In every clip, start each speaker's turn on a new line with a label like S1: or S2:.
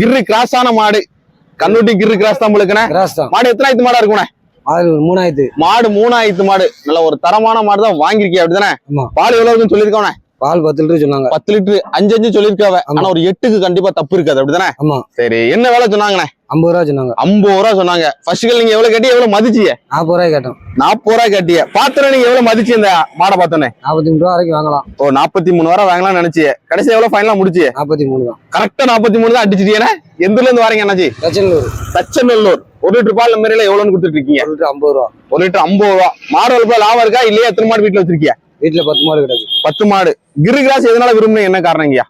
S1: கிர்ரு cross ஆன மாடு. கண்ணுட்டி கிர்ரு cross தான் முழுக்கண்ணே மாடு எத்தனாயிரத்து மாடா இருக்குண்ணே
S2: அது ஒரு மூணாயிரத்து.
S1: மாடு மூணாயிரத்து மாடு. நல்ல ஒரு தரமான மாடு தான் வாங்கிருக்கிய அப்படிதானே?
S2: ஆமா.
S1: பால் எவ்வளவு இருக்குன்னு
S2: பால் பத்து லிட்டர் சொன்னாங்க.
S1: பத்து லிட்டரு அஞ்சு அஞ்சு சொல்லிருக்காவ. ஆனா ஒரு எட்டுக்கு கண்டிப்பா தப்பு இருக்காது அப்படிதானே?
S2: ஆமா.
S1: சரி என்ன வேலை சொன்னாங்கண்ணே?
S2: ஐம்பது ரூபா சொன்னாங்க.
S1: ஐம்பது ரூபா சொன்னாங்க. ஃபர்ஸ்ட் நீங்க எவ்வளவு கட்டி எவ்வளவு மதிச்சிய
S2: நாற்பது ரூபாய் கேட்டோம்.
S1: நாற்பது ரூபாய் கட்டிய பாத்திரம் நீங்க எவ்வளவு மதிச்சு இந்த மாடை பார்த்தோன்னே?
S2: நாற்பத்தி மூணு ரூபா வரைக்கும் வாங்கலாம்.
S1: ஓ நாற்பத்தி மூணு ரூபா வாங்கலாம்னு நினைச்சிய கடைசி எவ்வளவு ஃபைனலா முடிச்சிய
S2: நாற்பத்தி மூணு தான்.
S1: கரெக்டா நாற்பத்தி மூணு தான் அடிச்சிட்டீங்கன்னா எந்தூர்ல இருந்து வரீங்க அண்ணாச்சி?
S2: தச்சனூர்
S1: தச்சநல்லூர். ஒரு லிட்டர் பால் நம்ம எவ்வளவுன்னு கொடுத்துட்டு இருக்கீங்க?
S2: ஒரு லிட்டர் ஐம்பது ரூபா.
S1: ஒரு லிட்டர் ஐம்பது ரூபா. மாடு வளர்ப்புல லாபம் இருக்கா? இல்லையா? எத்தனை மாடு வீட்டுல வச்சிருக்கியா?
S2: வீட்டுல பத்து மாடு கிடக்கு.
S1: பத்து மாடு. கிரு கிராஸ் எதனால விரும்புனீங்க என்ன காரணங்கய்யா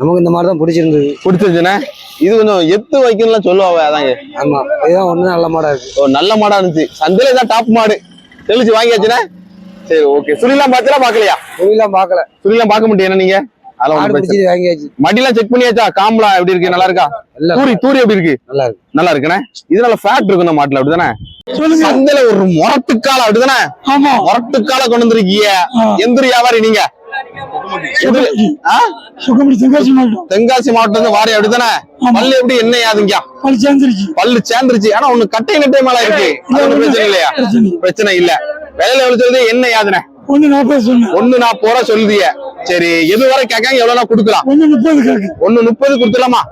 S2: நமக்கு இந்த மாதிரி தான் பிடிச்சிருந்தது.
S1: பிடிச்சிருச்சுண்ணே இது கொஞ்சம் எத்து வைக்கணும்லாம் சொல்லுவாங்க அதாங்க.
S2: ஆமா. இதுதான் ஒண்ணு நல்ல மாடா இருக்கு.
S1: ஓ நல்ல மாடா இருந்துச்சு. சந்தையில தான் டாப் மாடு. தெளிச்சு வாங்கியாச்சுண்ணே சரி ஓகே சுழிலாம் பாத்தீங்களா பாக்கலையா
S2: தொழிலாம் பார்க்கல.
S1: சுழிலாம் பார்க்க முடியும் நீங்க? அதெல்லாம்
S2: மாடு
S1: ஒண்ணும் பிரச்சனை
S2: பிடிச்சது வாங்கியாச்சு.
S1: இல்ல. மடிலாம் செக் பண்ணியாச்சா? காம்பலாம் எப்படி இருக்கு? நல்லா இருக்கா? தூரி தூரி எப்படி இருக்கு?
S2: நல்லா இருக்கு.
S1: நல்லா இருக்குண்ணே. இதனால ஃபேட் இருக்கும் இந்த மாட்டுல அப்படிதானே? சந்தையில ஒரு முரட்டுக்கால அப்படிதானே?
S3: ஆமா.
S1: முரட்டுக்கால கொண்டு வந்திருக்கீங்க. எந்த வியாபாரி நீங்க. தென்காசி மாவட்டம். வாரி அப்படிதானே?
S3: ஆமா.
S1: பல்லு எப்படி என்ன யாதுங்க
S3: பழி சேர்ந்துருச்சு.
S1: பல்லு சேர்ந்துருச்சு. ஆனா ஒண்ணு கட்டை நட்டை மேல இருக்கு பிரச்சனை இல்லையா?
S3: பிரச்சனை
S1: இல்ல. விலையில சொல்லுது என்ன யாதுனே
S3: ஒண்ணு நாற்பது சொன்னேன்
S1: ஒண்ணு நாற்பது ரூபா சொல்லுதிய. சரி எது வரை கேட்காங்க எவ்வளவுனா கொடுக்கலாம்?
S3: ஒண்ணு முப்பது கேக்கு.
S1: ஒண்ணு முப்பது கொடுத்துலாமா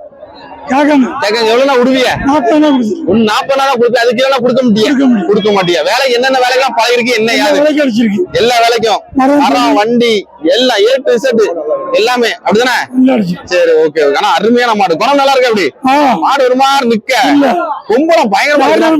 S3: கேட்காம
S1: கேட்காங்க எவ்வளவுனா விடுவிய?
S3: நாற்பது
S1: ஒண்ணு நாற்பது நாளா கொடுப்பேன் அதுக்கு எல்லாம் கொடுக்க முடியாது
S3: கொடுக்க
S1: மாட்டியா. வேலை என்னென்ன வேலைக்கெல்லாம் பழகிருக்கு என்ன
S3: விலைக்கு அடிச்சிருக்கு.
S1: எல்லா வேலைக்கும்.
S3: மரம்
S1: வண்டி எல்லாம் ஏ டு எல்லாமே. அப்படிதானே? சரி ஓகே ஆனா அருமையான மாடு. குணம் நல்லா இருக்கு அப்படி? மாடு ஒரு மாதிரி நிக்க. கும்பலம் பயங்கரமா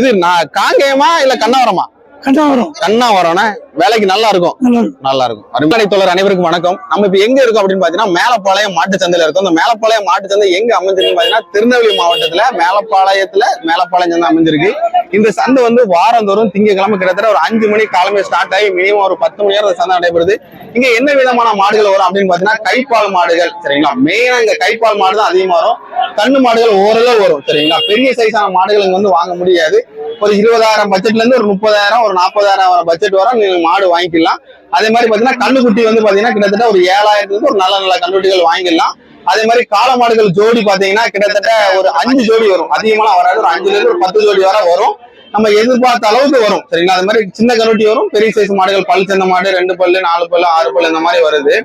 S1: இது நான் காங்கேயமா இல்ல கண்ணாவரமா?
S3: கண்டாவரம்
S1: கண்ணாவரம்னா வேலைக்கு நல்லா இருக்கும்
S3: நல்லா இருக்கும்
S1: நல்லா இருக்கும் அருமையான தோழர் அனைவருக்கும் வணக்கம். நம்ம இப்ப எங்க இருக்கோம் அப்படின்னு பாத்தீங்கன்னா மேலப்பாளையம் மாட்டு சந்தையில இருக்கோம். இந்த மேலப்பாளையம் மாட்டு சந்தை எங்க அமைஞ்சிருக்குன்னு பாத்தீங்கன்னா திருநெல்வேலி மாவட்டத்துல மேலப்பாளையத்துல மேலப்பாளையம் சந்தை அமைஞ்சிருக்கு. இந்த சந்தை வந்து வாரந்தோறும் திங்கக்கிழமை கிட்டத்தட்ட ஒரு அஞ்சு மணி காலமே ஸ்டார்ட் ஆகி மினிமம் ஒரு பத்து மணி நேரம் சந்தை நடைபெறுது. இங்க என்ன விதமான மாடுகள் வரும் அப்படின்னு பாத்தீங்கன்னா கைப்பால் மாடுகள் சரிங்களா? மெயினா இங்க கைப்பால் மாடு தான் அதிகமா வரும். கண்ணு மாடுகள் ஓரளவு வரும் சரிங்களா? பெரிய சைஸான மாடுகள் இங்க வந்து வாங்க முடியாது. ஒரு இருபதாயிரம் பட்ஜெட்ல இருந்து ஒரு முப்பதாயிரம் ஒரு நாற்பதாயிரம் பட்ஜெட் வர நீங்க மாடு வாங்கிக்கலாம். அதே மாதிரி பாத்தீங்கன்னா கண்ணுக்குட்டி வந்து பாத்தீங்கன்னா கிட்டத்தட்ட ஒரு ஏழாயிரத்துக்கு ஒரு நல்ல நல்ல கண்ணுக்குட்டிகள் வாங்கிடலாம் அதே மாதிரி காளை மாடுகள் ஜோடி பாத்தீங்கன்னா கிட்டத்தட்ட ஒரு அஞ்சு ஜோடி வரும். அதிகமான வராது. ஒரு அஞ்சுல இருந்து ஒரு பத்து ஜோடி வரை வரும். நம்ம எதிர்பார்த்த அளவுக்கு வரும். சரிங்களா? அது மாதிரி சின்ன கண்ணுட்டி வரும். பெரிய சைஸ் மாடுகள் பல் சின்ன மாடு ரெண்டு பல்லு நாலு பல்லு ஆறு பல்லு இந்த மாதிரி வருது.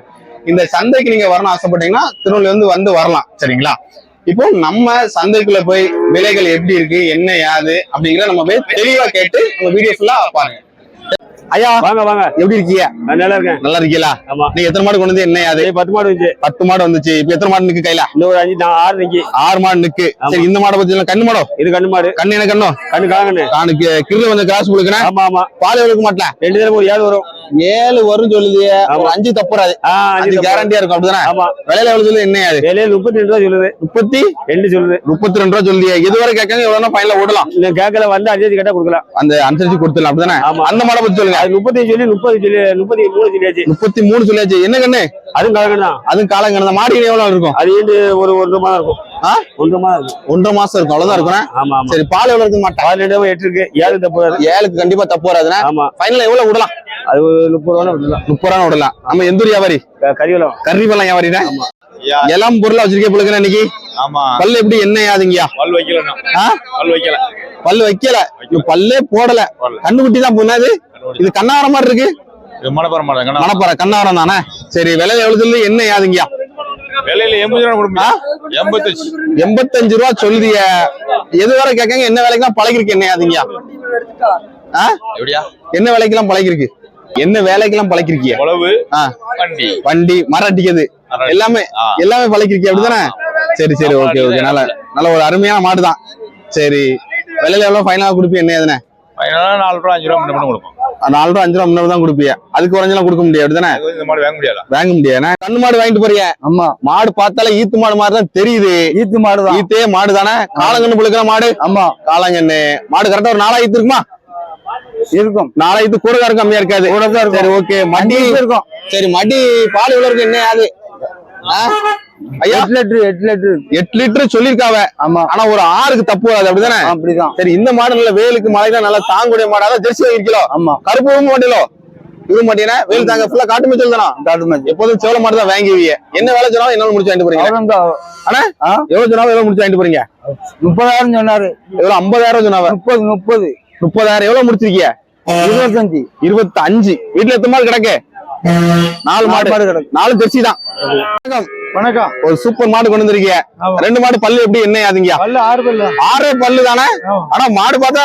S1: இந்த சந்தைக்கு நீங்க வரணும் ஆசைப்பட்டீங்கன்னா திருநெல்வேலி வந்து வந்து வரலாம். சரிங்களா? இப்போ நம்ம சந்தைக்குள்ள போய் விலைகள் எப்படி இருக்கு என்ன யாது அப்படிங்கிற நம்ம போய் தெளிவா கேட்டு நம்ம வீடியோ ஃபுல்லா பாருங்க. ஐயா
S4: வாங்க வாங்க.
S1: எப்படி இருக்கீங்க?
S4: நல்லா இருக்கேன்.
S1: நல்லா இருக்கீங்களா?
S4: ஆமா.
S1: நீங்க எத்தனை மாடு கொண்டு வந்து என்ன
S4: ஏய், பத்து மாடு வந்துச்சு.
S1: பத்து மாடு வந்துச்சு. இப்ப எத்தனை மாடு நிக்கு கையில?
S4: இன்னும் ஒரு அஞ்சு நான் ஆறு நிக்கி.
S1: ஆறு மாடு நிக்கு. சரி இந்த மாடை பத்தி கண்ணு மாடோ?
S4: இது கண்ணு மாடு.
S1: கண்ணு என்ன கண்ணோ?
S4: கண்ணு காங்கண்ணு
S1: கானுக்கு கிருல கொஞ்சம் கிராஸ் கொடுக்குறேன்
S4: ஆமா ஆமா.
S1: பால் எடுக்க மாட்டேன்?
S4: ரெண்டு தடவை ஒரு ஏழு வரும்.
S1: ஏழு வரும் சொல்லுது ஒரு. அஞ்சு தப்புறாது. அஞ்சு கேரண்டியா இருக்கும் அப்படிதானே?
S4: ஆமா.
S1: விலையில எவ்வளவு சொல்லுது? என்ன யாது
S4: வேலையில முப்பத்தி ரெண்டு ரூபா சொல்லுது.
S1: முப்பத்தி?
S4: ரெண்டு சொல்லுது.
S1: முப்பத்தி ரெண்டு ரூபா சொல்லுது இதுவரை கேட்காங்க எவ்வளவு ஃபைனல விடலாம்
S4: இந்த கேக்கல வந்து அஞ்சு கேட்டா கொடுக்கலாம்.
S1: அந்த அனுசரிச்சு கொடுத்துடலாம் அப்படிதானே. அந்த மாடை பத்தி சொல்லுங்க.
S4: அது முப்பத்தஞ்சு சொல்லி முப்பது சொல்லி முப்பத்தி மூணு சொல்லியாச்சு.
S1: முப்பத்தி மூணு சொல்லியாச்சு. என்ன கண்ணு?
S4: அதுவும் கலக்கணும் தான்.
S1: அதுவும் காலங்க அந்த மாடு எவ்வளவு இருக்கும்?
S4: அது ஒரு ஒன்றரை மாதம் இருக்கும்? ஒன்றரை மாதம் இருக்கும்.
S1: ஒன்றரை மாசம் இருக்கும். அவ்வளவுதான் இருக்கும்
S4: ஆமா
S1: சரி பால் எவ்வளவு இருக்க
S4: பால் ரெண்டு எட்டு இருக்கு. ஏழு தப்பு.
S1: ஏழுக்கு கண்டிப்பா தப்பு வராதுன்னா? ஃபைனல் எவ்வளவு விடலாம்?
S4: அது ஒரு முப்பது ரூபா விடலாம்.
S1: முப்பது ரூபா விடலாம். நம்ம எந்த வியாபாரி?
S4: கறிவலம்
S1: கறி பழம் வியாபாரினா எல்லாம் பொருளா வச்சிருக்கே பிள்ளைங்க இன்னைக்கு
S5: ஆமா.
S1: பல்லு எப்படி என்ன ஆகுதுங்கயா
S5: பல் வைக்கல? பல் வைக்கல.
S1: பல்லு வைக்கல பல்லே போடல.
S5: போடல.
S1: கண்ணுக்குட்டி தான் பொண்ணாது இது கண்ணாவரம் மாதிரி இருக்கு.
S5: மாட்டாங்க
S1: மணப்பாறை கண்ணாவரம். தானே? சரி விலை எவ்வளவு என்ன ஆகுதுங்கயா
S5: விலையில எண்பது ரூபா கொடுப்பா எண்பத்தஞ்சு.
S1: எண்பத்தஞ்சு ரூபா சொல்லுதிய. எது வரை கேட்காங்க என்ன விலைக்கெல்லாம் பழகிருக்கு? என்ன ஆகுதுங்கயா என்ன விலைக்கெல்லாம் பழகிருக்கு? என்ன வேலைக்கெல்லாம் பழக்கிருக்கிய?
S5: உழவு. வண்டி.
S1: வண்டி மரம் அடிக்கிறது எல்லாமே. எல்லாமே பழக்கிருக்கிய அப்படிதானே சரி சரி ஓகே ஓகே நல்ல நல்ல ஒரு அருமையான மாடு தான் சரி விலையில எவ்வளவு ஃபைனலா கொடுப்பீங்க என்ன எதுனே
S5: நாலு ரூபா அஞ்சு ரூபா முன்ன பண்ண கொடுப்போம்.
S1: நாலு ரூபா அஞ்சு ரூபா முன்னாடி தான் கொடுப்பீங்க அதுக்கு குறைஞ்செல்லாம் கொடுக்க முடியாது அப்படிதானே
S5: மாதிரி வாங்க முடியாதா?
S1: வாங்க முடியாது. நான் கண்ணு மாடு வாங்கிட்டு போறீங்க
S2: ஆமா.
S1: மாடு பார்த்தாலே ஈத்து மாடு மாதிரி தான் தெரியுது.
S2: ஈத்து மாடு தான்
S1: ஈத்தே மாடு தானே காலங்கன்னு புழுக்கிற மாடு?
S2: ஆமா.
S1: காலங்கன்னு மாடு கரெக்டா ஒரு நாலாயிரத்து இருக்குமா?
S2: இருக்கும்.
S1: நாலாயிரத்து கூட தான் கம்மியா இருக்காது
S2: கூட தான் இருக்கும்.
S1: சரி ஓகே. மடி
S2: இருக்கும்.
S1: சரி மடி பால் எவ்வளவு இருக்கு என்ன? ஐயா?
S2: எட்டு லிட்டர்
S1: சொல்லிருக்காவ
S2: ஆமா.
S1: ஆனா ஒரு ஆறுக்கு தப்பு வராது அப்படிதானே?
S2: அப்படிதான்.
S1: சரி இந்த மாடு நல்ல வேலுக்கு மழைதான் நல்லா தாங்கக்கூடிய மாடு அதான் ஜெர்சி வாங்கிருக்கீங்களோ
S2: ஆமா.
S1: கருப்பு மாட்டீங்களோ இது மாட்டீங்கன்னா வெயில் தாங்க ஃபுல்லா காட்டு மேய்ச்சல் தானா?
S2: காட்டு மேட்ச்
S1: எப்போதும் சேவல மாடு தான் வாங்குவீங்க என்ன வேலை சொன்னாலும் என்ன முடிச்சு வாங்கிட்டு போறீங்க?
S2: அவரும் தான்.
S1: அண்ணா
S2: ஆ?
S1: எவ்வளவு சொன்னாலும் எவ்வளவு முடிச்சு வாங்கிட்டு போறீங்க?
S2: முப்பதாயிரம் சொன்னாரு.
S1: எவ்வளவு ஐம்பதாயிரம்
S2: முப்பது முப்பது.
S1: முப்பதாயிரம். எவ்வளவு முடிச்சிருக்கீங்க
S2: இருபத்தஞ்சு.
S1: இருபத்தி அஞ்சு வீட்டுல எத்தனை மாடு கிடக்கு? நாலு மாடு.
S2: மாடு கிடக்கு.
S1: நாலு ஜெர்சி தான். வணக்கம்.
S4: வணக்கம்.
S1: ஒரு சூப்பர் மாடு கொண்டு வந்திருக்கீங்க. ரெண்டு மாடு பல்லு எப்படி என்ன ஆகுதுங்க
S4: பல்லு ஆறு பல்லு.
S1: ஆறே பல்லு தானே. ஆனா மாடு பார்த்தா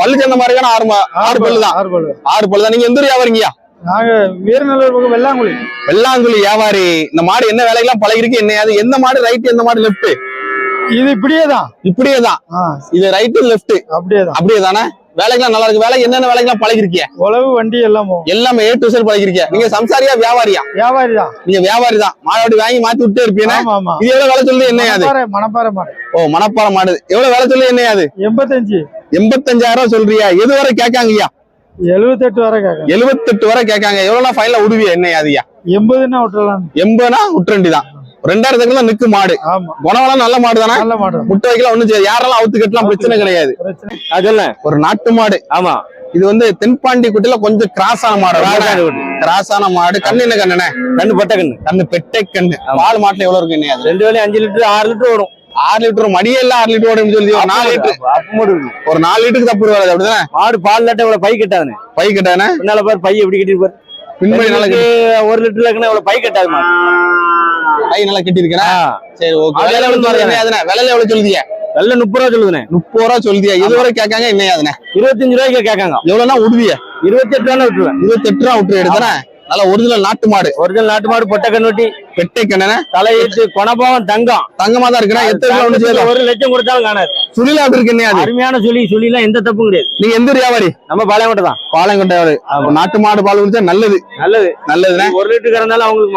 S1: பல்லு சேர்ந்த மாதிரி ஆறு ஆறு பல்லு தான்.
S4: ஆறு பல்லு.
S1: ஆறு பல்லு தான். நீங்க எந்த வியாபாரிங்கயா
S4: நாங்க வீரநல்லூர் பக்கம் வெள்ளாங்குழி.
S1: வெள்ளாங்குழி வியாபாரி. இந்த மாடு என்ன வேலைக்கெல்லாம் பழகிருக்கு என்ன அது எந்த மாடு ரைட் எந்த மாடு லெஃப்ட்
S4: இது இப்படியே தான்
S1: இப்படியே தான் இது ரைட் லெஃப்ட்
S4: அப்படியே தான்
S1: அப்படியே தானே வேலைக்கெல்லாம் நல்லா இருக்கு. வேலை என்னென்ன வேலைக்கெல்லாம் பழகிருக்கீங்க
S4: உழவு வண்டி எல்லாம்
S1: எல்லாமே ஏ டு செல் பழகிருக்கீங்க நீங்க சம்சாரியா வியாபாரியா?
S4: வியாபாரி தான்.
S1: நீங்க வியாபாரி தான். மாடு வாங்கி மாத்தி விட்டே இருப்பீங்க. இது எவ்வளவு வேலை சொல்லி என்ன அது?
S4: மணப்பாறை மாடு.
S1: ஓ மணப்பாறை மாடு. எவ்வளவு வேலை சொல்லி என்ன அது?
S4: எண்பத்தஞ்சு.
S1: எண்பத்தஞ்சாயிரம் சொல்றியா? எது வரை கேட்காங்கய்யா?
S4: எழுபத்தெட்டு வரை கேட்க
S1: எழுபத்தெட்டு வரை கேட்காங்க. எவ்வளவு ஃபைனல விடுவியா என்ன அதுயா
S4: எண்பதுன்னா விட்டுறலாம்.
S1: எண்பதுனா விட்டுரண்டி தான் ரெண்டாயிரத்துக்கு தான் நிக்கு மாடு. குணவெல்லாம் நல்ல மாடு தானே? முட்டை வைக்கலாம் ஒண்ணும் செய்யாது. யாரெல்லாம் அவுத்து கட்டலாம் பிரச்சனை கிடையாது. அதல்ல ஒரு நாட்டு மாடு.
S6: ஆமா.
S1: இது வந்து தென்பாண்டி குட்டில கொஞ்சம் கிராஸ் ஆன மாடு. கிராஸ் ஆன மாடு. கண்ணு என்ன கண்ணுனே
S6: கண்ணு பட்ட கண்ணு.
S1: கண்ணு பெட்டை கண்ணு. பால் மாட்டுல எவ்வளவு இருக்கு என்ன
S6: ரெண்டு வேலையும் அஞ்சு லிட்டர் ஆறு லிட்டர் வரும்
S1: ஆறு லிட்டர் மடியே இல்ல ஆறு லிட்டர் ஓடும் சொல்லி ஒரு நாலு லிட்டர். ஒரு நாலு லிட்டருக்கு தப்பு வராது அப்படிதானே?
S6: மாடு பால் லட்ட இவ்வளவு பை கட்டாதுன்னு
S1: பை கட்டானே
S6: பின்னால பாரு பை எப்படி கட்டிருப்பாரு
S1: நல்லா கட்டி
S6: ஒரு இருக்குன்னா இவ்வளவு பை கட்டாது மாடு.
S1: பை நல்லா கட்டி இருக்கேன்
S6: ஆ.
S1: சரி ஓகே
S6: அது
S1: விலை எவ்வளவு சொல்லுதியா
S6: வெள்ள முப்பது ரூபா சொல்லுதுண்ணே.
S1: முப்பது ரூபா சொல்லுதியா இதுவரை கேட்காங்க அதுனே
S6: இருபத்தஞ்சு ரூபாய்க்கு கேட்காங்க.
S1: எவ்வளவுனா விடுவிய
S6: இருபத்தி எட்டு ரூபா விட்டுருவேன்
S1: இருபத்தெட்டு ரூபா விட்டு எடுத்தானே நல்ல ஒரிஜினல் நாட்டு மாடு.
S6: ஒரிஜினல் நாட்டு மாடு பொட்டை கண்ணுட்டி.
S1: பெட்டை கண்ணனே
S6: தலையீட்டு கொணபாவம் தங்கம்.
S1: தங்கமா தான் இருக்கிறேன் எத்தனை
S6: ஒரு லட்சம் கொடுத்தாலும் காணாது.
S1: சுழிலா அப்படி இருக்கு என்ன அது
S6: அருமையான சொல்லி சொல்லிலாம் எந்த தப்பும் கிடையாது.
S1: நீங்க எந்த வியாபாரி?
S6: நம்ம பாளையங்கோட்டை தான்.
S1: பாலங்கொட்டையாடு நாட்டு மாடு பால் குடிச்சா நல்லது.
S6: நல்லது.
S1: நல்லதுண்ணே.
S6: ஒரு லிட்டர் கறந்தாலும் அவங்களுக்கு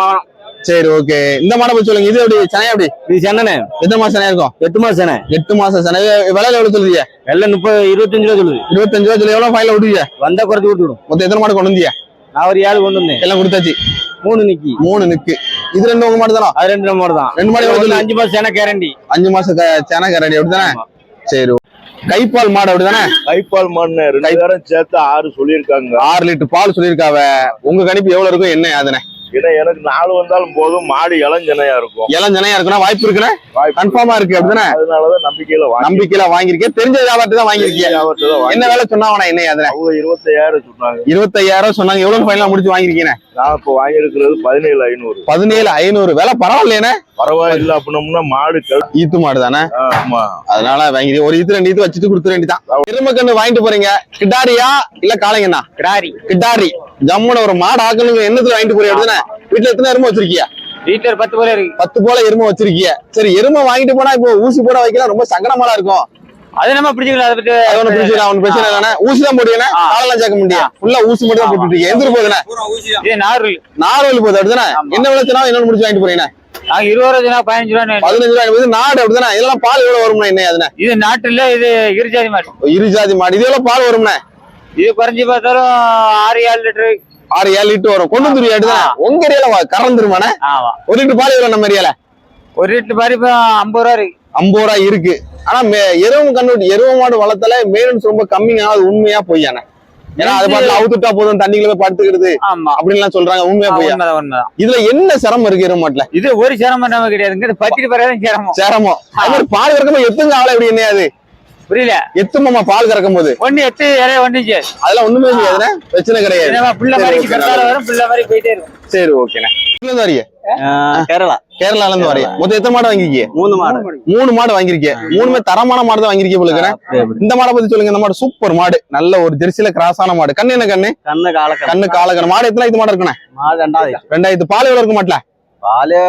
S1: சரி ஓகே இந்த மாடை பத்தி சொல்லுங்க. இது எப்படி? சனையா எப்படி?
S6: இது சென்னனே
S1: எத்தனை மாசம் சனையா இருக்கும்?
S6: எட்டு மாசம் சென்னை
S1: எட்டு மாசம் சனை. விலையில எவ்வளவு சொல்லுதியா
S6: வெள்ள முப்பது இருபத்தஞ்சு ரூபா சொல்லுது.
S1: இருபத்தஞ்சு ரூபா சொல்லி எவ்வளவு ஃபைல விடுவியா
S6: வந்தா குறைச்சு விட்டுடும்
S1: மொத்தம் எத்தனை மாடு கொண்டு வந்தியா
S6: நான் ஒரு ஏழு கொண்டு வந்தேன்.
S1: எல்லாம் கொடுத்தாச்சு.
S6: மூணு நிக்கி.
S1: மூணு நிக்கு. இது ரெண்டு உங்க மாடு தானோ?
S6: அது ரெண்டு நம்ம தான்.
S1: ரெண்டு மாடு?
S6: அஞ்சு மாசம் சென கேரண்டி
S1: அஞ்சு மாசம் செனை கரடி அப்படிதானே. சரி கைப்பால் மாடு அப்படிதானே
S7: கைப்பால் மண்ணு ரெண்டு பேரும் சேர்த்து ஆறு சொல்லியிருக்காங்க.
S1: ஆறு லிட்டர் பால் சொல்லியிருக்காவ. உங்க கணிப்பு எவ்வளவு இருக்கும் என்ன அதுனே
S7: ஏன்னா எனக்கு நாலு வந்தாலும் போதும். மாடு இளஞ்சனையா இருக்கும்.
S1: இளம் ஜனையா இருக்குன்னா வாய்ப்பு
S7: வாய்ப்பு.
S1: கன்ஃபார்மா இருக்கு அப்படிதானே?
S7: அதனாலதான் நம்பிக்கையில
S1: நம்பிக்கையில வாங்கியிருக்கேன். தெரிஞ்ச வியாபாரத்தை தான் வாங்கியிருக்கீங்க.
S7: வியாபாரத்தை தான் வாங்கி-
S1: என்ன வேலை சொன்னாவனா என்ன அதுல?
S7: அவங்க இருபத்தையாயிரம் சொன்னாங்க.
S1: இருபத்தையாயிரம் சொன்னாங்க. எவ்வளவு ஃபைனலா முடிச்சு வாங்கிருக்கீங்க
S7: நான் இப்ப வாங்கியிருக்கிறது பதினேழு ஐநூறு.
S1: பதினேழு ஐநூறு. விலை பரவாயில்லையே
S7: பரவாயில்ல அப்படின்னோம்னா மாடு கழு-
S1: ஈத்து மாடு தானே?
S7: ஆமா.
S1: அதனால வாங்கி ஒரு ஈத்து ரெண்டு ஈத்து வச்சுட்டு கொடுத்துட வேண்டியதான் எருமை கண்ணு வாங்கிட்டு போறீங்க. கிட்டாரியா இல்ல காளைங்கண்ணா?
S6: கிராரி
S1: கிட்டாரி ஜம்முன ஒரு மாடு ஆக்கணுங்க. என்னத்துல வாங்கிட்டு போறீங்க? வீட்டுல எத்தனை எருமை வச்சிருக்கியா?
S6: வீட்டுல பத்து போல இருக்கு.
S1: பத்து போல எருமை வச்சிருக்கிய? சரி எருமை வாங்கிட்டு போனா இப்போ ஊசி போட வைக்கலாம் ரொம்ப சங்கடமாலாம் இருக்கும்.
S6: அது நம்ம பிடிச்சிக்கலாம் அதை பத்தி
S1: ஒண்ணு பிரச்சனை ஒண்ணு பிரச்சனை இல்லைண்ணே ஊசி தான் போடுவீங்க காலெல்லாம் சேர்க்க முடியும் ஃபுல்லா ஊசி மட்டும் தான் போட்டுட்டு இருக்கீங்க. எந்திர போகுதுண்ணே
S6: இது நார்மல்
S1: நார்வல் போகுது அப்படிதானே? என்ன விளைச்சனா என்ன முடிச்சு வாங்கிட்டு போறீங்க
S6: நாங்க இருபது ரூபா பதினஞ்சு ரூபா
S1: பதினஞ்சு ரூபாய் நாடு அப்படிதானே? இதெல்லாம் பால் எவ்வளவு வரும்ண்ணே என்ன அதுனே
S6: இது நாட்டுல இது இருஜாதி மாடு.
S1: இரு ஜாதி மாடு. இது எவ்வளவு பால் வரும்ண்ணே?
S6: இது குறைஞ்சி பார்த்தாலும் ஆறு ஏழு லிட்டரு.
S1: ஆறு ஏழு லிட்டர் வரும். கொண்டு வந்துருவியா அப்படிதானே உங்க ஏரியால கறந்துருமாண்ணே? ஒரு லிட்டர் பால் எவ்வளவு நம்ம ஏரியால?
S6: ஒரு லிட்டர் மாதிரி இப்போ ஐம்பது ரூபா இருக்கு.
S1: ஐம்பது ரூபாய் இருக்கு. ஆனா மே- எருவு கண்ணு எருவு மாடு வளர்த்தால மெயின்டெனன்ஸ் ரொம்ப கம்மிங்க அது உண்மையா பொய்யானே ஏன்னா அது பாட்டுல அவுத்துட்டா போதும் தண்ணிக்குள்ள போய் படுத்துக்கிறது.
S6: ஆமா.
S1: அப்படின்லாம் சொல்றாங்க உண்மையா
S6: உண்மைதான்
S1: இதுல என்ன சிரமம் இருக்கு எருவு மாட்டுல?
S6: இது ஒரு சிரமம் நம்ம கிடையாதுங்க. இது பத்திட்டு பிறகு சிரமம்.
S1: சிரமம். அது மாதிரி பால் கறக்கும் எத்துங்க ஆளை எப்படி என்னையாது
S6: புரியல.
S1: எத்துமாமா பால் கறக்கும் போது.
S6: ஒண்ணு எத்து இறைய ஒண்ணு செய்யாது
S1: அதெல்லாம் ஒண்ணுமே செய்யாதுண்ணே பிரச்சனை கிடையாது.
S6: புள்ள
S1: சரி,
S6: மாதிரி. கட்டால வரும் புள்ள மாதிரி போயிட்டே இருக்கும்.
S1: சரி ஓகேண்ணே எங்க இருந்து வரீங்க?
S6: கேரளா.
S1: கேரளால இருந்து வரீங்க. மொத்தம் எத்தனை மாடு வாங்கிருக்கீங்க?
S6: மூணு மாடு.
S1: மூணு மாடு. வாங்கிருக்கீங்க. மூணுமே தரமான மாடு தான் வாங்கிருக்கீங்க போல இருக்குண்ணே. இந்த மாடை பத்தி சொல்லுங்க. இந்த மாடு சூப்பர் மாடு. நல்ல ஒரு ஜெர்சில கிராஸான மாடு. கண்ணு என்ன கண்ணு?
S6: கண்ணு காலக்கண்ணு.
S1: மாடு எத்தனை இது மாடு இருக்குண்ணே? ரெண்டாயிரத்து. பால் எவ்வளவு இருக்க மாட்டல?
S6: பாല്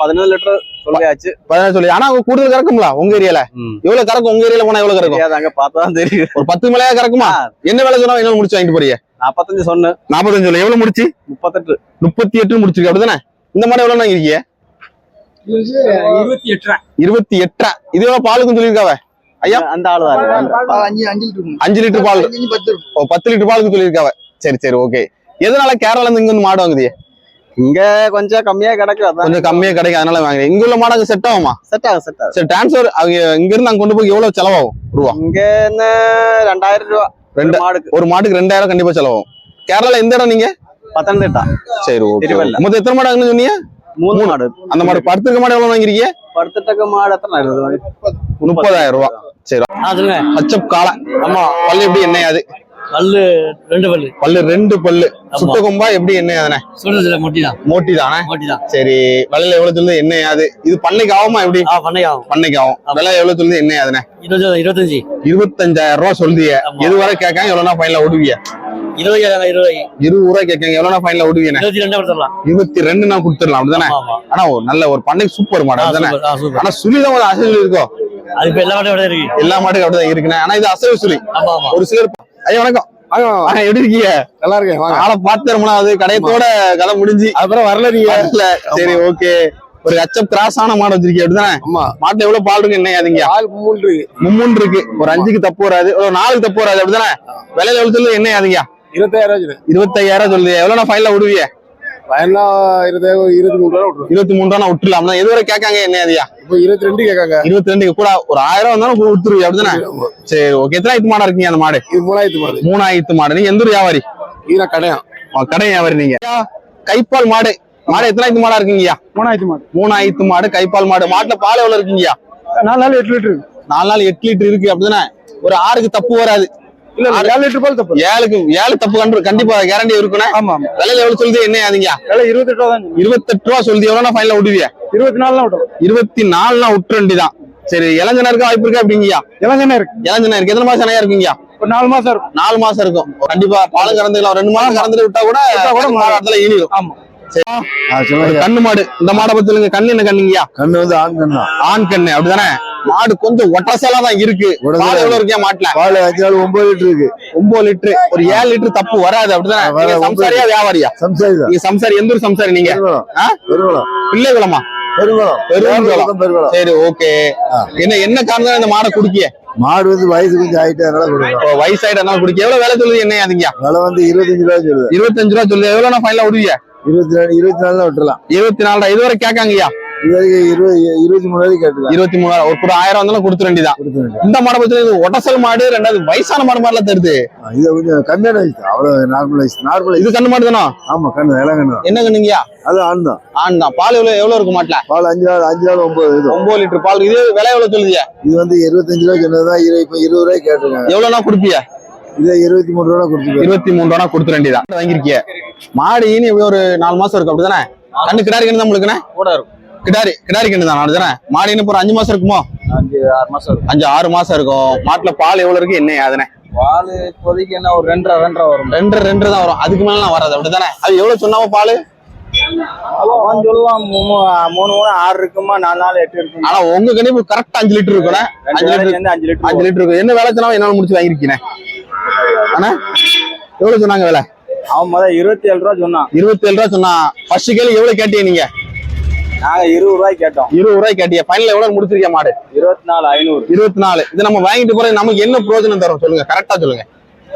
S6: பதினேழு லிட்டர் சொல்லியாச்சு.
S1: பதினாறு சொல்லி. ஆனா அவங்க கூடுதல் கறக்கும்ல உங்க ஏரியால. எவ்வளவு கறக்கும்? உங்க ஏரியால போனா எவ்வளவு கறக்கும்?
S6: அங்க பார்த்தா தெரியும்.
S1: ஒரு பத்து மலையா கறக்குமா? என்ன வேலை சொன்னா என்ன முடிச்சு வாங்கிட்டு போறீங்க?
S6: நாற்பத்தஞ்சு சொன்னு.
S1: நாற்பத்தஞ்சு சொல்லி. எவ்வளவு முடிச்சு?
S6: முப்பத்தெட்டு.
S1: முப்பத்தி எட்டு முடிச்சிருக்கு. அப்படிதானே? இந்த மாடு எவ்வளவு
S6: இருபத்தி எட்டு
S1: இருபத்தி எட்டா இது எவ்வளவு பாலுக்கும் சொல்லியிருக்காவ? ஐயா?
S6: அந்த ஆளு தான்
S2: அஞ்சு லிட்டர்
S1: பால்.
S2: பத்து.
S1: லிட்டர் பாலுக்கு சொல்லியிருக்காவ. சரி சரி ஓகே. எதனால கேரளால இருந்து இங்க வந்து மாடு வாங்குது
S6: இங்க கொஞ்சம் கம்மியா கிடைக்கும்
S1: கொஞ்சம் கம்மியா கிடைக்கும் அதனால வாங்குறேன் இங்க உள்ள மாடு செட் ஆகுமா?
S6: செட் ஆகும் செட் ஆகும்.
S1: சரி டிரான்ஸ்ஃபர் அவங்க இங்க இருந்து அங்க கொண்டு போய் எவ்வளவு செலவாகும்? ரூபா?
S6: இங்க ரெண்டாயிரம் ரூபா.
S1: ரெண்டு
S6: மாடுக்கு.
S1: ஒரு மாட்டுக்கு ரெண்டாயிரம் கண்டிப்பா செலவாகும். கேரளால எந்த இடம் நீங்க?
S6: பத்தனந்திட்டா
S1: சரி ஓகே. மொத்தம் எத்தனை மாடு வாங்கணும்னு சொன்னீங்க?
S6: மூணு மாடு.
S1: அந்த மாடு படுத்துக்க மாடு எவ்வளவு வாங்கிருக்கீங்க
S6: படுத்துட்டக்க மாடு எத்தனை?
S1: முப்பதாயிரம் ரூபாய் சரி. அச்சப் காலை ஆமா. பல்லு எப்படி என்ன அது?
S8: பல்லு ரெண்டு பல்லு.
S1: பல்லு ரெண்டு பல்லு. சுத்த கொம்பா எப்படி என்ன அதுனே
S8: சொல்றதுல மொட்டி தான்
S1: மோட்டி தானே
S8: மொட்டி தான்
S1: சரி விலையில எவ்வளவு சொல்லுது? என்ன அது இது பண்ணைக்கு ஆகுமா எப்படி?
S8: ஆ பண்ணை ஆகும்.
S1: பண்ணைக்கு ஆகும். விலை எவ்வளவு சொல்லுது? என்ன அதுனே
S8: இருபது இருபத்தஞ்சு.
S1: இருபத்தஞ்சாயிரம் ரூபாய் சொல்லுதிய. எது வரை கேட்காங்க எவ்வளவுனா ஃபைனல விடுவிய
S8: இருபது இருபது
S1: இருபது ரூபாய் கேட்காங்க எவ்வளவுனா ஃபைனல விடுவீங்க
S8: இருபத்தி ரெண்டு கொடுத்துடலாம்.
S1: இருபத்தி ரெண்டு நான் கொடுத்துடலாம் அப்படிதானே? ஆனா ஒரு நல்ல ஒரு பண்ணைக்கு சூப்பர் மாடு
S8: ஆ,
S1: அப்படிதானே?
S8: சூப்பர், ஆ, சூப்பர்.
S1: ஆனா சுழிதான் ஒரு அசைவு இருக்கோ?
S8: அது இப்ப எல்லா இருக்கு.
S1: எல்லா மாட்டுக்கும் அப்படிதான் இருக்குண்ணே. ஆனா இது அசைவு சுழி. ஒரு சிலர் ஐயா வணக்கம். எப்படி இருக்கீங்க?
S2: நல்லா இருக்கேன்
S1: ஆளை நாள் ஆகுது. கடையத்தோட கதை முடிஞ்சு.
S2: அப்புறம் வரல நீங்க.
S1: சரி ஓகே. ஒரு அச்சப் கிராஸ் ஆன மாடு வச்சிருக்கீங்க அப்படிதானே?
S2: ஆமா.
S1: மாட்டுல எவ்வளவு பால் இருக்கு என்ன அதுங்க
S2: ஆள் மூன்று இருக்கு.
S1: ஒரு அஞ்சுக்கு தப்பு வராது. ஒரு நாலுக்கு தப்பு வராது அப்படிதானே? விலையில சொல்லு என்ன அதுங்க
S2: இருபத்தாயிரம் ரூபாய்
S1: இருபத்தையாயிரம் சொல்லுது. எவ்வளவு ஃபைனல விடுவிய?
S2: வயல்லாம் இருபதாயிரம் இருபத்தி மூணு ரூபா விட்டுரும்
S1: இருபத்தி மூணு ரூபா விட்டுலாம் எதுவரை கேட்காங்க என்ன அதியா
S2: இப்போ இருபத்தி ரெண்டு கேட்காங்க.
S1: இருபத்தி ரெண்டுக்கு கூட ஒரு ஆயிரம் வந்தாலும் விட்டுருவியா? அப்படிதானே. சரி ஓகே எத்தனை ஆயிரத்து மாடா இருக்கீங்க அந்த மாடு?
S2: இது மூணாயிரத்து மாடு.
S1: மூணாயிரத்து மாடு. நீங்க எந்த ஒரு வியாபாரி?
S2: இது கடையாம்
S1: உங்க கடை வியாபாரி நீங்க. கைப்பால் மாடு. மாடு எத்தனாயிரத்து மாடா இருக்கீங்கய்யா
S4: மூணாயிரத்து மாடு.
S1: மூணாயிரத்து மாடு கைப்பால் மாடு. மாட்டுல பால் எவ்வளவு இருக்கீங்கய்யா
S4: நாலு நாள் எட்டு லிட்டர். இருக்கு
S1: நாலு நாள் எட்டு லிட்டர் இருக்கு அப்படிதானே? ஒரு ஆறுக்கு தப்பு வராது.
S4: இல்ல ஏழு லிட்டர் பால் தப்பு.
S1: ஏழுக்கு ஏழு தப்பு கண்டு கண்டிப்பா கேரண்டி இருக்குண்ணே
S4: ஆமா ஆமா.
S1: விலையில எவ்வளவு சொல்லுது என்ன அதுங்க
S4: விலை இருபத்தெட்டு ரூபா தான்
S1: இருபத்தெட்டு ரூபா சொல்லுது எவ்வளவு ஃபைனல விடுவியா
S4: இருபத்தி நாலு தான் விட்டோம்
S1: இருபத்தி நாலுனா விட்டுறண்டி தான் சரி இளஞ்சனருக்கு வாய்ப்பு இருக்கா அப்படிங்கய்யா
S4: இளஞ்சனே இருக்கு.
S1: இளஞ்சனா இருக்கு. எத்தனை மாசம் இருக்கீங்கய்யா?
S4: ஒரு நாலு மாசம் இருக்கும்.
S1: நாலு மாசம் இருக்கும். கண்டிப்பா பாலும் கறந்துக்கலாம். ரெண்டு மாசம் கறந்துட்டு விட்டா கூட
S4: கூட
S1: இடத்துல ஈனிடும்
S4: ஆமா.
S1: கண்ணு மாடு. இந்த மாடை பத்தி கண்ணு என்ன கண்ணுங்கய்யா?
S2: கண்ணு வந்து ஆண் கண்ணு.
S1: ஆண் கண்ணு. அப்படிதானே? மாடு கொஞ்சம் ஒட்டசலா தான் இருக்கு பால் எவ்வளவு இருக்கே மாட்டுல?
S2: பால் அஞ்சு நாள் ஒன்பது லிட்டர் இருக்கு.
S1: ஒன்பது லிட்டர். ஒரு ஏழு லிட்டர் தப்பு வராது. அப்படிதானே? சம்சாரியா வியாபாரியா?
S2: சம்சாரி
S1: நீங்க சம்சாரி எந்த ஒரு சம்சாரி நீங்க?
S2: பெருங்குளம். பெருங்குளம். பெருங்குளம்.
S1: பெருங்குளம். சரி ஓகே. என்ன என்ன காரணம் இந்த மாடை குடிக்க
S2: மாடு வந்து வயசு கொஞ்சம் ஆயிட்டு அதனால கொடுக்குறோம்
S1: வயசாயிட்டனால குடிக்க எவ்வளவு விலை சொல்லுது என்ன அதுங்க
S2: விலை வந்து இருபத்தஞ்சு ரூபா சொல்லுது.
S1: இருபத்தஞ்சு ரூபா சொல்லுது. எவ்வளவு நான் ஃபைனலா விடுவீங்க
S2: இருபத்தி நாலு இருபத்தி நாலு தான் விட்டுலாம்
S1: இருபத்தி நாலு கேட்காங்கய்யா?
S2: இது வரைக்கும் இருபது இருபத்தி மூணு வரைக்கும்
S1: இருபத்தி மூணு ஒரு கூட ஆயிரம் வந்தாலும் கொடுத்துட வேண்டியதான் இந்த மாடை பத்தி ஒட்டசல் மாடு ரெண்டாவது வயசான மாடு மாதிரிலாம் தருது.
S2: இது கொஞ்சம் கம்மியான வயசு அவ்வளவு நார்மல் வயசு நார்மல்
S1: இது கண்ணு மாடு தானோ?
S2: ஆமா கண்ணு இளம் கண்ணு
S1: என்ன கண்ணுங்கய்யா?
S2: அது ஆண் தான்.
S1: ஆண் தான். பால் எவ்வளவு எவ்வளவு இருக்கு மாட்டுல?
S2: பால் அஞ்சு நாள் அஞ்சு நாள் ஒன்பது இது.
S1: ஒன்பது லிட்டர் பால். இது விலை எவ்வளவு சொல்லுதியா
S2: இது வந்து இருபத்தஞ்சு ரூபா சொன்னதுதான் இரு- இப்ப இருபது ரூபாய்க்கு கேட்டிருக்காங்க.
S1: எவ்வளவுனா கொடுப்பிய?
S2: இதே இருபத்தி மூணு ரூபா கொடுத்துருக்காங்க
S1: இருபத்தி மூணு ரூபா கொடுத்துட வேண்டியதான் வாங்கிருக்கிய மாடு ஈனி ஒரு நாலு மாசம் இருக்கு அப்படிதானே? கண்ணு கிடாரி கண்ணு தான் உங்களுக்குண்ணே
S6: கூட இருக்கும்.
S1: கிடாரி கிடாரி கண்ணு தான் அப்படிதானே? மாடு ஒரு அஞ்சு மாசம் இருக்குமோ?
S6: அஞ்சு ஆறு மாசம் இருக்கும்.
S1: அஞ்சு ஆறு மாசம் இருக்கும். மாட்டுல பால் எவ்வளவு இருக்கு என்ன அதுனே
S6: பால் இப்போதைக்கு என்ன ஒரு ரெண்டரை ரெண்டரை வரும்.
S1: ரெண்டு ரெண்டு தான் வரும். அதுக்கு மேல வராது அப்படிதானே? அது எவ்வளவு சொன்னாவோ பால்?
S6: அவன் சொல்லுவான் மூணு மூணு ஆறு இருக்குமா நாலு நாலு எட்டு இருக்கும்?
S1: ஆனா உங்க கணிப்பு கரெக்டா அஞ்சு லிட்டர்
S6: ரெண்டு
S1: அஞ்சு லிட்டர்
S6: அஞ்சு லிட்டர்
S1: அஞ்சு லிட்டர் இருக்கும் என்ன வேலை சொன்னாலும் என்னால முடிச்சு வாங்கிருக்கீங்க ஆனா எவ்வளவு சொன்னாங்க விலை?
S6: அவன் முதல் இருபத்தி ஏழு ரூபா சொன்னான்.
S1: இருபத்தி ஏழு ரூபா சொன்னா ஃபர்ஸ்ட் கேள்வி எவ்வளவு கேட்டீங்க நீங்க?
S6: நாங்க இருபது ரூபாய்க்கு கேட்டோம்.
S1: இருபது ரூபாய் கேட்டீங்க. ஃபைனல் எவ்வளவு முடிச்சிருக்கீங்க மாடு?
S6: இருபத்தி நாலு ஐநூறு.
S1: இருபத்தி நாலு இது நம்ம வாங்கிட்டு போறது நமக்கு என்ன பிரயோஜனம் தரும்? சொல்லுங்க. கரெக்டா சொல்லுங்க.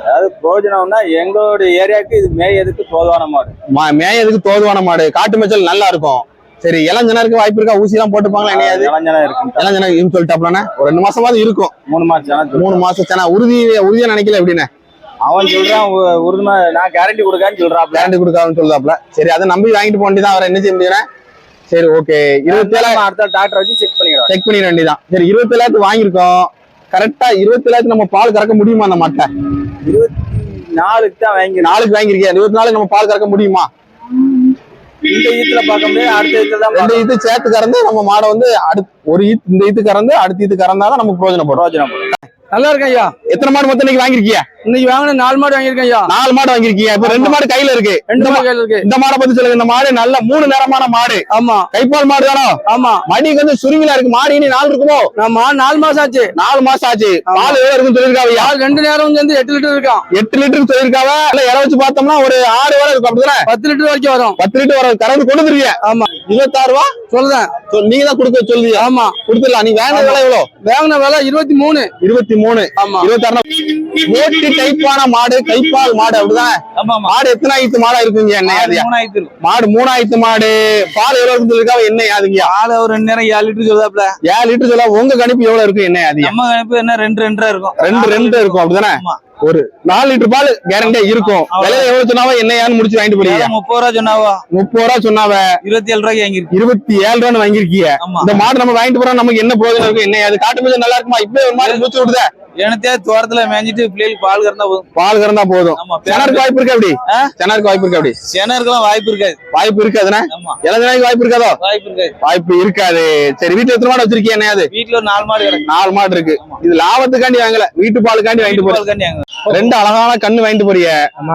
S6: அதாவது பிரயோஜனம்னா எங்களுடைய ஏரியாவுக்கு இது மேயதுக்கு தோதுவான மாடு.
S1: மா- மேயதுக்கு தோதுவான மாடு. காட்டு மேய்ச்சல் நல்லா இருக்கும். சரி இளஞ்சனருக்கு வாய்ப்பு இருக்கா? ஊசி எல்லாம் போட்டுப்பாங்களா என்னையாது?
S6: இளஞ்சனா இருக்கு.
S1: இளஞ்சனருக்கு சொல்லிட்டாப்லண்ணே ஒரு ரெண்டு மாசமாவது இருக்கும்.
S6: மூணு மாசம்
S1: மூணு மாசம் சேனா உறுதி உறுதியா நினைக்கல எப்படின்னு?
S6: அவன் சொல்றான் உறுதிமா நான் கேரண்டி கொடுக்கான்னு சொல்றாப்ல.
S1: கேரண்டி கொடுக்காதுன்னு சொல்லுதாப்ல சரி அதை நம்பி வாங்கிட்டு போக வேண்டியதான் அவரை என்ன செய்ய முடியும் சரி ஓகே இருபத்தி
S6: நம்ம அடுத்த டாக்டர் வச்சு செக் பண்ணிக்கிறோம்
S1: செக் பண்ணிட வேண்டியதான் சரி இருபத்தி ஏழாயிரத்து வாங்கியிருக்கோம். கரெக்டா இருபத்தி ஏழாயிரத்து நம்ம பால் கறக்க முடியுமா அந்த மாட்டை?
S6: இருபத்தி நாலுக்கு தான் வாங்கி
S1: நாளுக்கு வாங்கியிருக்கேன் இருபத்தி நாலு நம்ம பால் கறக்க முடியுமா?
S6: இந்த ஈத்துல பார்க்க முடியாது அடுத்த ஈத்துல தான்
S1: ரெண்டு ஈத்து சேர்த்து கறந்து நம்ம மாடை வந்து அடுத்து ஒரு ஈத்து இந்த ஈத்து கறந்து அடுத்த ஈத்து கறந்தாதான் நமக்கு பிரயோஜனம் போடும்
S6: பிரயோஜனம்
S4: நல்லா இருக்கேன் ஐயா.
S1: எத்தனை மாடு மொத்தம் இன்னைக்கு வாங்கிருக்கீங்க
S4: இன்னைக்கு வாங்கின நாலு மாடு வாங்கியிருக்கேன் ஐயா.
S1: நாலு மாடு வாங்கிருக்கீங்க இப்ப ரெண்டு மாடு கையில இருக்கு.
S4: ரெண்டு மாடு கையில இருக்கு.
S1: இந்த மாடை பத்தி சொல்லுங்க. இந்த மாடு நல்ல மூணு நேரமான மாடு.
S4: ஆமா.
S1: கைப்பால் மாடு தானோ?
S4: ஆமா.
S1: மடி கொஞ்சம் சுருங்கில இருக்கு. மாடு இனி நாள் இருக்குமோ?
S4: நம்ம நாலு மாசம் ஆச்சு.
S1: நாலு மாசம் ஆச்சு. பால் எவ்வளவு இருக்குன்னு சொல்லிருக்காவையா
S4: பால் ரெண்டு நேரம் சேர்ந்து எட்டு லிட்டர் இருக்கான்
S1: எட்டு லிட்டர் சொல்லிருக்காவ இல்ல இற வச்சு பார்த்தோம்னா ஒரு ஆறு வரை இருக்கும். அப்படிதானே?
S4: பத்து லிட்டர் வரைக்கும் வரும்.
S1: பத்து லிட்டர் வர கறந்து கொண்டு
S4: ஆமா.
S1: இருபத்தாறு ரூபா?
S4: சொல்றேன்.
S1: சொல்- நீங்க தான் கொடுக்க சொல்லுவீங்க
S4: ஆமா.
S1: கொடுத்துடலாம். நீ வேணும் விலை எவ்வளவு
S4: வாங்கின விலை இருபத்தி மூணு.
S1: இருபத்தி மூணு.
S4: ஆமா.
S1: இருபத்தாறு ஓட்டி டைப்பான மாடு கைப்பால் மாடு அப்படிதான். மாடு எத்தனை ஆயிரத்து மாடா இருக்குங்க என்ன
S6: இருக்கும்
S1: மாடு மூணாயிரத்து மாடு. பால் எவ்வளவு சொல்லிருக்காவ என்ன யாதுங்கயா
S6: பால் ஒரு ரெண்டு நேரம் ஏழு லிட்டர் சொல்லுதாப்ல
S1: ஏழு லிட்டர் சொல்ல உங்க கணிப்பு எவ்வளவு இருக்கு என்ன யாதியா
S6: நம்ம கணிப்பு என்ன ரெண்டு ரெண்டரை இருக்கும்.
S1: ரெண்டு ரெண்டு இருக்கும் அப்படிதானே?
S6: ஆமா.
S1: ஒரு நாலு லிட்டர் பால் கேரண்டியா இருக்கும். விலையில எவ்வளவு சொன்னாவோ என்ன ஏன்னு முடிச்சு வாங்கிட்டு போறீங்க?
S6: முப்பது ரூபா சொன்னாவா?
S1: முப்பது ரூபா சொன்னாவ?
S6: இருபத்தி ஏழு ரூபாய்க்கு வாங்கிருக்கு
S1: இருபத்தி ஏழு ரூபான்னு வாங்கிருக்கீங்க இந்த மாடு நம்ம வாங்கிட்டு போறோம் நமக்கு என்ன பிரயோஜனம் இருக்கு என்ன அது காட்டு மிச்சம் நல்லா இருக்குமா? இப்பவே ஒரு மாடு மூச்சு விடுதே?
S6: எனத்தே தோட்டத்துல மேய்ஞ்சிட்டு பிள்ளைகளுக்கு பால் கறந்தா போதும்.
S1: பால் கறந்தா போதும். செனருக்கு வாய்ப்பு இருக்கு அப்படி? செனருக்கு வாய்ப்பு இருக்கு அப்படி?
S6: செனருக்கெல்லாம் வாய்ப்பு இருக்காது.
S1: வாய்ப்பு இருக்காதுண்ணே?
S6: ஆமா.
S1: இளஞ்சனாய்க்கு வாய்ப்பு இருக்காதோ?
S6: வாய்ப்பு இருக்காது.
S1: வாய்ப்பு இருக்காது. சரி வீட்டுல எத்தனை மாடு வச்சிருக்கீங்க என்னது
S6: வீட்டுல ஒரு நாலு மாடு
S1: நாலு மாடு இருக்கு. இது லாபத்துக்காண்டி வாங்கல. வீட்டு பாலுக்காண்டி வாங்கிட்டு
S6: வாங்க
S1: ரெண்டு அழகான கண்ணு வாங்கிட்டு போறீங்க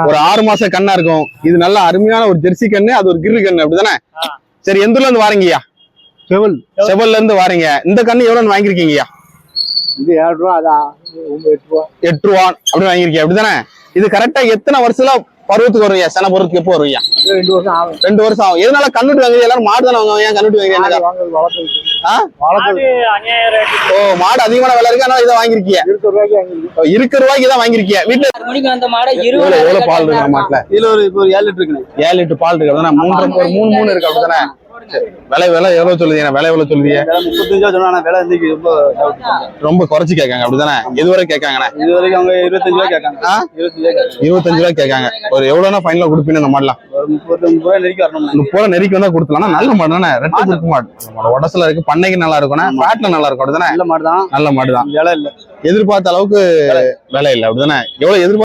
S1: ஒரு ஆறு மாச கண்ணா இருக்கும். இது நல்ல அருமையான ஒரு ஜெர்சி கண்ணு அது ஒரு கிர்ரு கண்ணு அப்படிதானே? சரி எந்த ஊர்ல இருந்து வாரீங்கய்யா?
S2: செவல்.
S1: செவல்ல இருந்து வாரீங்க. இந்த கண்ணு எவ்வளவு வாங்கிருக்கீங்கய்யா
S2: இது ஏழு ரூபா அதான். எட்டு ரூபா.
S1: எட்டு ரூபா அப்படி வாங்கிருக்கீங்க அப்படிதானே? இது கரெக்டா எத்தனை வருஷத்துல பருவத்துக்கு வருவீங்க சென பருவத்துக்கு எப்போ வருவீங்க?
S2: ரெண்டு வருஷம் ஆகும்.
S1: ரெண்டு வருஷம் ஆகும். எதனால கண்ணுட்டு வாங்குறீங்க? எல்லாரும் மாடு தானே வாங்குவாங்க ஏன் கண்ணுட்டு வாங்குறீங்க?
S2: வாங்குறது
S1: ஓ மாடு அதிகமான விலை இருக்கு அதனால இதை வாங்கிருக்கீங்க
S2: இருபது ரூபாய்க்கு
S1: தான் வாங்கிருக்கீங்க வீட்டுல
S9: மணிக்கு வந்த மாடை
S1: எவ்வளவு எவ்வளவு பால் இருக்கு மாட்டுல
S4: இதுல ஒரு இப்போ ஏழு லிட்டர் இருக்குண்ணே.
S1: ஏழு லிட்டர் பால் இருக்கு மூன்று ஒரு மூணு மூணு இருக்கு அப்படிதானே. விலை விலை எவ்வளவு சொல்லுதீங்க? விலை எவ்வளவு சொல்லுதீங்க?
S4: முப்பத்தஞ்சு ரூபா சொன்னா விலை இன்னைக்கு ரொம்ப
S1: ரொம்ப குறைச்சு கேட்காங்க அப்படிதானே? எதுவரை கேட்காங்கண்ணே?
S4: இது வரைக்கும் அவங்க இருபத்தஞ்சு ரூபா கேட்காங்க.
S1: ஆ?
S4: இருபத்தஞ்சு ரூபா கேட்காங்க.
S1: இருபத்தஞ்சு ரூபாய் கேட்காங்க. ஒரு எவ்வளவுனா ஃபைனலா கொடுப்பீங்க இந்த மாடலாம்
S4: ஒரு முப்பத்தொன்பது ரூபாய் நெருக்கி வரணும்
S1: முப்பது ரூபா நெருக்கி வந்தா கொடுத்தலாம் நல்ல மாடு தானே? ரெட்டை கொடுக்க மாடு. உடசுல இருக்கு பண்ணைக்கு நல்லா இருக்கும் ஃபேட்ல நல்லா இருக்கும் அப்படிதானே?
S4: நல்ல மாடு தான்.
S1: நல்ல மாடு தான்.
S4: விலை இல்ல.
S1: எதிர்பார்த்த அளவுக்கு விலை இல்லை அப்படிதானே? எவ்வளவு எதிர்பார்த்த